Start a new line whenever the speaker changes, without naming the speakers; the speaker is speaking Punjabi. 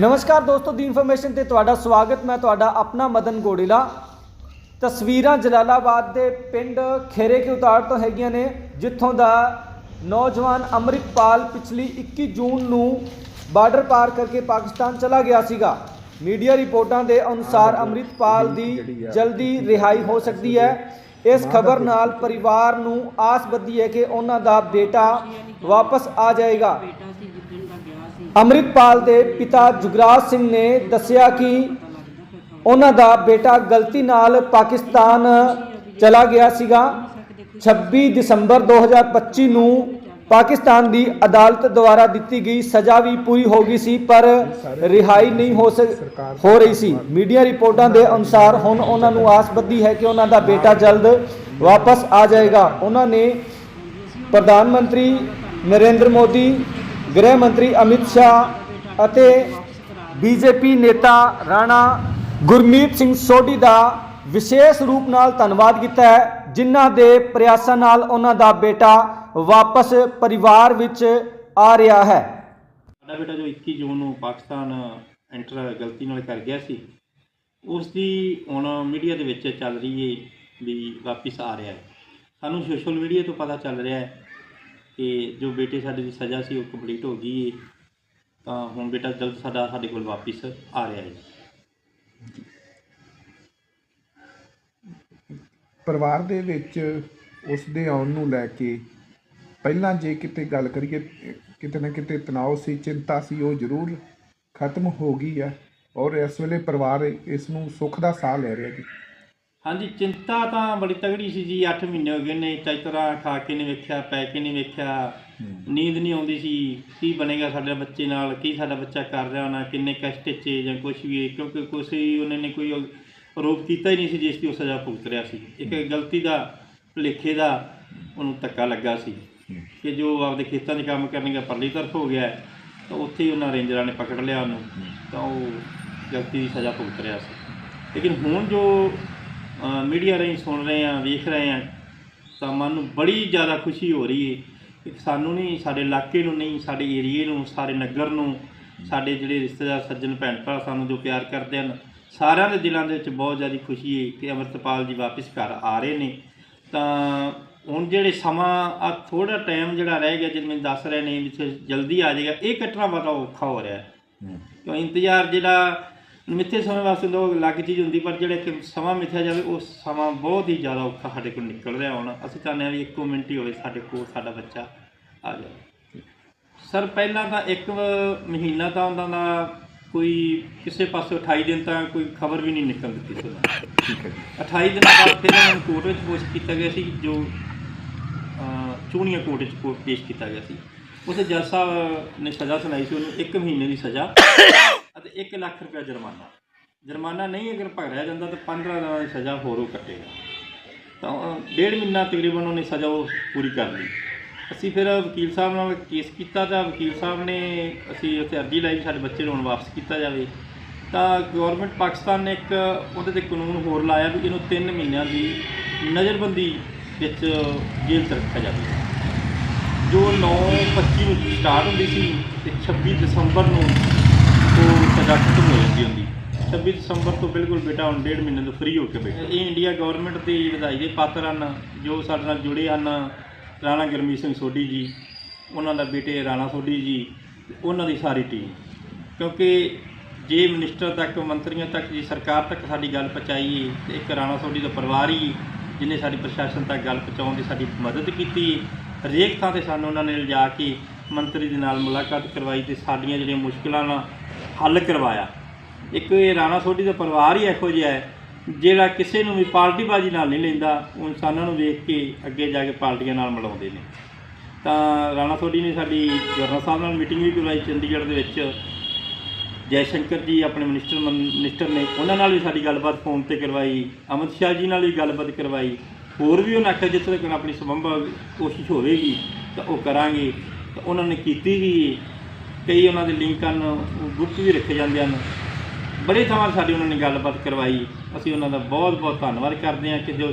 ਨਮਸਕਾਰ ਦੋਸਤੋ ਦੀ ਇਨਫੋਰਮੇਸ਼ਨ ਤੇ ਤੁਹਾਡਾ ਸਵਾਗਤ। ਮੈਂ ਤੁਹਾਡਾ ਆਪਣਾ ਮਦਨ ਗੋੜੀਲਾ। ਤਸਵੀਰਾਂ ਜਲਾਲਾਬਾਦ ਦੇ ਪਿੰਡ ਖੇਰੇ ਕੇ ਉਤਾਰ ਤੋਂ ਹੈਗੀਆਂ ਨੇ ਜਿੱਥੋਂ ਦਾ ਨੌਜਵਾਨ ਅੰਮ੍ਰਿਤਪਾਲ ਪਿਛਲੀ 21 ਜੂਨ ਨੂੰ ਬਾਰਡਰ ਪਾਰ ਕਰਕੇ ਪਾਕਿਸਤਾਨ ਚਲਾ ਗਿਆ ਸੀਗਾ। ਮੀਡੀਆ ਰਿਪੋਰਟਾਂ ਦੇ ਅਨੁਸਾਰ ਅੰਮ੍ਰਿਤਪਾਲ ਦੀ ਜਲਦੀ ਰਿਹਾਈ ਹੋ ਸਕਦੀ ਹੈ। ਇਸ ਖਬਰ ਨਾਲ ਪਰਿਵਾਰ ਨੂੰ ਆਸ ਬੱਧੀ ਹੈ ਕਿ ਉਹਨਾਂ ਦਾ ਬੇਟਾ ਵਾਪਸ ਆ ਜਾਏਗਾ
ਬੇਟਾ ਸੀ ਜਿੱਦਣ ਦਾ ਗਿਆ ਸੀ
ਅੰਮ੍ਰਿਤਪਾਲ ਦੇ ਪਿਤਾ ਜੁਗਰਾਜ ਸਿੰਘ ਨੇ ਦੱਸਿਆ ਕਿ ਉਹਨਾਂ ਦਾ ਬੇਟਾ ਗਲਤੀ ਨਾਲ ਪਾਕਿਸਤਾਨ ਚਲਾ ਗਿਆ ਸੀਗਾ। 26 ਦਸੰਬਰ 2025 ਨੂੰ ਪਾਕਿਸਤਾਨ ਦੀ ਅਦਾਲਤ ਦੁਆਰਾ ਦਿੱਤੀ ਗਈ ਸਜ਼ਾ ਵੀ ਪੂਰੀ ਹੋ ਗਈ ਸੀ, ਪਰ ਰਿਹਾਈ ਨਹੀਂ ਹੋ ਸਕ ਹੋ ਰਹੀ ਸੀ। ਮੀਡੀਆ ਰਿਪੋਰਟਾਂ ਦੇ ਅਨੁਸਾਰ ਹੁਣ ਉਹਨਾਂ ਨੂੰ ਆਸ ਬੱਧੀ ਹੈ ਕਿ ਉਹਨਾਂ ਦਾ ਬੇਟਾ ਜਲਦ ਵਾਪਸ ਆ ਜਾਏਗਾ। ਉਹਨਾਂ ਨੇ ਪ੍ਰਧਾਨ ਮੰਤਰੀ ਨਰਿੰਦਰ ਮੋਦੀ ਗ੍ਰਹਿ ਮੰਤਰੀ ਅਮਿਤ ਸ਼ਾਹ ਅਤੇ ਬੀਜੇਪੀ ਨੇਤਾ ਰਾਣਾ ਗੁਰਮੀਤ ਸਿੰਘ ਸੋਢੀ ਦਾ ਵਿਸ਼ੇਸ਼ ਰੂਪ ਨਾਲ ਧੰਨਵਾਦ ਕੀਤਾ ਹੈ, ਜਿਨ੍ਹਾਂ ਦੇ ਪ੍ਰਯਾਸਾਂ ਨਾਲ ਉਹਨਾਂ ਦਾ ਬੇਟਾ ਵਾਪਸ ਪਰਿਵਾਰ ਵਿੱਚ ਆ ਰਿਹਾ ਹੈ।
ਸਾਡਾ ਬੇਟਾ ਜੋ 21 ਜੂਨ ਨੂੰ ਪਾਕਿਸਤਾਨ ਐਂਟਰ ਗਲਤੀ ਨਾਲ ਕਰ ਗਿਆ ਸੀ ਉਸ ਦੀ ਹੁਣ ਮੀਡੀਆ ਦੇ ਵਿੱਚ ਚੱਲ ਰਹੀ ਹੈ ਵੀ ਵਾਪਿਸ ਆ ਰਿਹਾ ਹੈ। ਸਾਨੂੰ ਸੋਸ਼ਲ ਮੀਡੀਆ ਤੋਂ ਪਤਾ ਚੱਲ ਰਿਹਾ ਹੈ ਕਿ ਜੋ ਬੇਟੇ ਸਾਡੇ ਦੀ ਸਜ਼ਾ ਸੀ ਉਹ ਕੰਪਲੀਟ ਹੋ ਗਈ ਹੈ ਤਾਂ ਹੁਣ ਬੇਟਾ ਜਲਦ ਸਾਡਾ ਸਾਡੇ ਕੋਲ ਵਾਪਿਸ ਆ ਰਿਹਾ ਹੈ
ਪਰਿਵਾਰ ਦੇ ਵਿੱਚ ਉਸ ਦੇ ਆਉਣ ਨੂੰ ਲੈ ਕੇ ਪਹਿਲਾਂ ਜੇ ਕਿਤੇ ਗੱਲ ਕਰੀਏ, ਕਿਤੇ ਨਾ ਕਿਤੇ ਤਣਾਅ ਸੀ, ਚਿੰਤਾ ਸੀ, ਉਹ ਜ਼ਰੂਰ ਖਤਮ ਹੋ ਗਈ ਆ ਔਰ ਇਸ ਵੇਲੇ ਪਰਿਵਾਰ ਇਸ ਨੂੰ ਸੁੱਖ ਦਾ ਸਾਹ ਲੈ ਰਿਹਾ ਜੀ।
ਹਾਂਜੀ ਚਿੰਤਾ ਤਾਂ ਬੜੀ ਤਗੜੀ ਸੀ ਜੀ 8 ਮਹੀਨੇ ਹੋ ਗਏ ਨੇ ਚਾਈਤਰਾ ਖਾ ਕੇ ਨਹੀਂ ਵੇਖਿਆ ਪੈ ਕੇ ਨਹੀਂ ਵੇਖਿਆ। ਨੀਂਦ ਨਹੀਂ ਆਉਂਦੀ ਸੀ ਕੀ ਬਣੇਗਾ ਸਾਡੇ ਬੱਚੇ ਨਾਲ ਕੀ ਸਾਡਾ ਬੱਚਾ ਕਰ ਰਿਹਾ ਹੋਣਾ ਕਿੰਨੇ ਕਸ਼ਟ 'ਚ ਜਾਂ ਕੁਝ ਵੀ ਕਿਉਂਕਿ ਹੀ ਉਹਨਾਂ ਨੇ ਕੋਈ ਆਰੋਪ ਕੀਤਾ ਹੀ ਨਹੀਂ ਸੀ ਜਿਸ ਦੀ ਉਹ ਸਜ਼ਾ ਭੁਗਤ ਰਿਹਾ ਸੀ। ਇੱਕ ਗਲਤੀ ਦਾ ਭੁਲੇਖੇ ਦਾ ਉਹਨੂੰ ਧੱਕਾ ਲੱਗਾ ਸੀ ਕਿ ਜੋ ਆਪਦੇ ਖੇਤਾਂ 'ਚ ਕੰਮ ਕਰਨਗਾ ਪਰਲੀ ਤਰਫ ਹੋ ਗਿਆ ਤਾਂ ਉੱਥੇ ਹੀ ਉਹਨਾਂ ਰੇਂਜਰਾਂ ਨੇ ਪਕੜ ਲਿਆ ਉਹਨੂੰ ਤਾਂ ਉਹ ਗਲਤੀ ਦੀ ਸਜ਼ਾ ਭੁਗਤ ਰਿਹਾ ਸੀ। ਲੇਕਿਨ ਹੁਣ ਜੋ ਮੀਡੀਆ ਰਾਹੀਂ ਸੁਣ ਰਹੇ ਆ ਵੇਖ ਰਹੇ ਆ ਤਾਂ ਮਨ ਨੂੰ ਬੜੀ ਜ਼ਿਆਦਾ ਖੁਸ਼ੀ ਹੋ ਰਹੀ ਹੈ ਕਿ ਸਾਨੂੰ ਨਹੀਂ ਸਾਡੇ ਇਲਾਕੇ ਨੂੰ ਨਹੀਂ ਸਾਡੇ ਏਰੀਏ ਨੂੰ ਸਾਰੇ ਨਗਰ ਨੂੰ ਸਾਡੇ ਜਿਹੜੇ ਰਿਸ਼ਤੇਦਾਰ ਸੱਜਣ ਭੈਣ ਭਰਾ ਸਾਨੂੰ ਜੋ ਪਿਆਰ ਕਰਦੇ ਹਨ ਸਾਰਿਆਂ ਦੇ ਦਿਲਾਂ ਦੇ ਵਿੱਚ ਬਹੁਤ ਜ਼ਿਆਦਾ ਖੁਸ਼ੀ ਹੈ ਕਿ ਅਮਰਤਪਾਲ ਜੀ ਵਾਪਸ ਘਰ ਆ ਰਹੇ ਨੇ। ਤਾਂ ਹੁਣ ਜਿਹੜੇ ਸਮਾਂ ਆ ਥੋੜਾ ਟਾਈਮ ਜਿਹੜਾ ਰਹਿ ਗਿਆ ਜਿਵੇਂ ਦੱਸ ਰਹੇ ਨੇ ਵੀ ਜਲਦੀ ਆ ਜਾਏਗਾ ਇਹ ਕੱਟਣਾ ਬੜਾ ਔਖਾ ਹੋ ਰਿਹਾ ਹੈ। ਕਿਉਂ ਇੰਤਜ਼ਾਰ ਜਿਹੜਾ ਮਿੱਥੇ ਸਮੇਂ ਵਾਸਤੇ ਲੋਕ ਲੱਗ ਚੀਜ਼ ਹੁੰਦੀ ਪਰ ਜਿਹੜਾ ਕਿ ਸਮਾਂ ਮਿੱਥਿਆ ਜਾਵੇ ਉਹ ਸਮਾਂ ਬਹੁਤ ਹੀ ਜ਼ਿਆਦਾ ਔਖਾ ਸਾਡੇ ਕੋਲ ਨਿਕਲ ਰਿਹਾ ਹੁਣ। ਅਸੀਂ ਚਾਹੁੰਦੇ ਹਾਂ ਵੀ ਇੱਕੋ ਮਿੰਟ ਹੀ ਹੋਵੇ ਸਾਡੇ ਕੋਲ ਸਾਡਾ ਬੱਚਾ ਆ ਜਾਵੇ। ਸਰ ਪਹਿਲਾਂ ਤਾਂ ਇੱਕ ਮਹੀਨਾ ਤਾਂ ਉਹਨਾਂ ਦਾ ਕੋਈ ਕਿਸੇ ਪਾਸੇ 28 ਦਿਨ ਤਾਂ ਕੋਈ ਖਬਰ ਵੀ ਨਹੀਂ ਨਿਕਲ ਦਿੱਤੀ ਸੀ
ਠੀਕ ਹੈ ਜੀ।
28 ਦਿਨਾਂ ਬਾਅਦ ਫਿਰ ਉਹਨਾਂ ਨੂੰ ਕੋਰਟ ਵਿੱਚ ਪੇਸ਼ ਕੀਤਾ ਗਿਆ ਸੀ ਜੋ ਚੂੜੀਆਂ ਕੋਰਟ ਵਿੱਚ ਪੇਸ਼ ਕੀਤਾ ਗਿਆ ਸੀ। ਉਸੇ ਜੱਜ ਸਾਹਿਬ ਨੇ ਸਜ਼ਾ ਸੁਣਾਈ ਸੀ ਉਹਨੂੰ 1 ਮਹੀਨੇ ਦੀ ਸਜ਼ਾ। ਅਤੇ 1 ਲੱਖ ਰੁਪਏ ਜੁਰਮਾਨਾ। ਜੁਰਮਾਨਾ ਨਹੀਂ ਅਗਰ ਭਰਿਆ ਜਾਂਦਾ ਤਾਂ 15 ਦਿਨਾਂ ਦੀ ਸਜ਼ਾ ਹੋਰ ਉਹ ਕੱਟੇਗਾ। ਤਾਂ ਡੇਢ ਮਹੀਨਾ ਤਕਰੀਬਨ ਉਹਨੇ ਸਜ਼ਾ ਉਹ ਪੂਰੀ ਕਰ ਲਈ। ਅਸੀਂ ਫਿਰ ਵਕੀਲ ਸਾਹਿਬ ਨਾਲ ਕੇਸ ਕੀਤਾ ਤਾਂ ਵਕੀਲ ਸਾਹਿਬ ਨੇ ਅਸੀਂ ਉੱਥੇ ਅਰਜ਼ੀ ਲਾਈ ਵੀ ਸਾਡੇ ਬੱਚੇ ਨੂੰ ਹੁਣ ਵਾਪਸ ਕੀਤਾ ਜਾਵੇ। ਤਾਂ ਗਵਰਨਮੈਂਟ ਪਾਕਿਸਤਾਨ ਨੇ ਇੱਕ ਉਹਦੇ ਤੇ ਕਾਨੂੰਨ ਹੋਰ ਲਾਇਆ ਵੀ ਇਹਨੂੰ 3 ਮਹੀਨਿਆਂ ਦੀ ਨਜ਼ਰਬੰਦੀ ਵਿੱਚ ਜੇਲ੍ਹ 'ਚ ਰੱਖਿਆ ਜਾਵੇ। ਜੋ 9/25 ਨੂੰ ਸਟਾਰਟ ਹੁੰਦੀ ਸੀ ਤੇ 26 ਦਸੰਬਰ ਨੂੰ ਉਹ ਸਜ਼ਾ ਹੋ ਜਾਂਦੀ ਹੁੰਦੀ। 26 ਦਸੰਬਰ ਤੋਂ ਬਿਲਕੁਲ ਬੇਟਾ ਹੁਣ ਡੇਢ ਮਹੀਨੇ ਤੋਂ ਫ੍ਰੀ ਹੋ ਕੇ ਬੈਠਾ। ਇਹ ਇੰਡੀਆ ਗਵਰਨਮੈਂਟ ਦੀ ਵਧਾਈ ਦੇ ਪਾਤਰ ਹਨ, ਜੋ ਸਾਡੇ ਨਾਲ ਜੁੜੇ ਹਨ, ਰਾਣਾ ਗੁਰਮੀਤ ਸਿੰਘ ਸੋਢੀ ਜੀ, ਉਹਨਾਂ ਦਾ ਬੇਟੇ ਰਾਣਾ ਸੋਢੀ ਜੀ, ਉਹਨਾਂ ਦੀ ਸਾਰੀ ਟੀਮ ਕਿਉਂਕਿ ਜੇ ਮਿਨਿਸਟਰ ਤੱਕ, ਮੰਤਰੀਆਂ ਤੱਕ, ਜੀ ਸਰਕਾਰ ਤੱਕ ਸਾਡੀ ਗੱਲ ਪਹੁੰਚਾਈ ਤੇ ਇੱਕ ਰਾਣਾ ਸੋਢੀ ਦਾ ਪਰਿਵਾਰ ਹੀ ਜਿਹਨੇ ਸਾਡੀ ਪ੍ਰਸ਼ਾਸਨ ਤੱਕ ਗੱਲ ਪਹੁੰਚਾਉਣ ਦੀ ਸਾਡੀ ਮਦਦ ਕੀਤੀ ਹਰੇਕ ਥਾਂ ਤੇ ਸਾਨੂੰ ਉਹਨਾਂ ਨੇ ਲਿਜਾ ਕੇ ਮੰਤਰੀ ਦੇ ਨਾਲ ਮੁਲਾਕਾਤ ਕਰਵਾਈ ਤੇ ਸਾਡੀਆਂ ਜਿਹੜੀਆਂ ਮੁਸ਼ਕਲਾਂ ਨਾਲ ਹੱਲ ਕਰਵਾਇਆ। ਇੱਕ ਇਹ ਰਾਣਾ ਸੋਢੀ ਦਾ ਪਰਿਵਾਰ ਹੀ ਇਹੋ ਜਿਹਾ ਹੈ, ਜਿਹੜਾ ਕਿਸੇ ਨੂੰ ਵੀ ਪਾਰਟੀਬਾਜ਼ੀ ਨਾਲ ਨਹੀਂ ਲੈਂਦਾ, ਉਹ ਇਨਸਾਨਾਂ ਨੂੰ ਵੇਖ ਕੇ ਅੱਗੇ ਜਾ ਕੇ ਪਾਰਟੀਆਂ ਨਾਲ ਮਿਲਾਉਂਦੇ ਨੇ। ਤਾਂ ਰਾਣਾ ਸੋਢੀ ਨੇ ਸਾਡੀ ਗਵਰਨਰ ਸਾਹਿਬ ਨਾਲ ਮੀਟਿੰਗ ਵੀ ਕਰਵਾਈ ਚੰਡੀਗੜ੍ਹ ਦੇ ਵਿੱਚ। ਜੈ ਸ਼ੰਕਰ ਜੀ ਆਪਣੇ ਮਿਨਿਸਟਰ ਮਿਨਿਸਟਰ ਨੇ ਉਹਨਾਂ ਨਾਲ ਵੀ ਸਾਡੀ ਗੱਲਬਾਤ ਫੋਨ ਤੇ ਕਰਵਾਈ, ਅਮਿਤ ਸ਼ਾਹ ਜੀ ਨਾਲ ਵੀ ਗੱਲਬਾਤ ਕਰਵਾਈ। ਹੋਰ ਵੀ ਉਹਨਾਂ ਆਖਿਆ ਜਿੱਥੇ ਤੱਕ ਆਪਣੀ ਸੰਭਵ ਕੋਸ਼ਿਸ਼ ਹੋਵੇਗੀ ਤਾਂ ਉਹ ਕਰਾਂਗੇ। ਤਾਂ ਉਹਨਾਂ ਨੇ ਕੀਤੀ ਵੀ ਕਈ ਉਹਨਾਂ ਦੇ ਲਿੰਕ ਹਨ ਉਹ ਗੁਪਤ ਵੀ ਰੱਖੇ ਜਾਂਦੇ ਹਨ ਬੜੇ ਥਾਵਾਂ ਸਾਡੀ ਉਹਨਾਂ ਨੇ ਗੱਲਬਾਤ ਕਰਵਾਈ। ਅਸੀਂ ਉਹਨਾਂ ਦਾ ਬਹੁਤ ਬਹੁਤ ਧੰਨਵਾਦ ਕਰਦੇ ਹਾਂ ਕਿ ਜੋ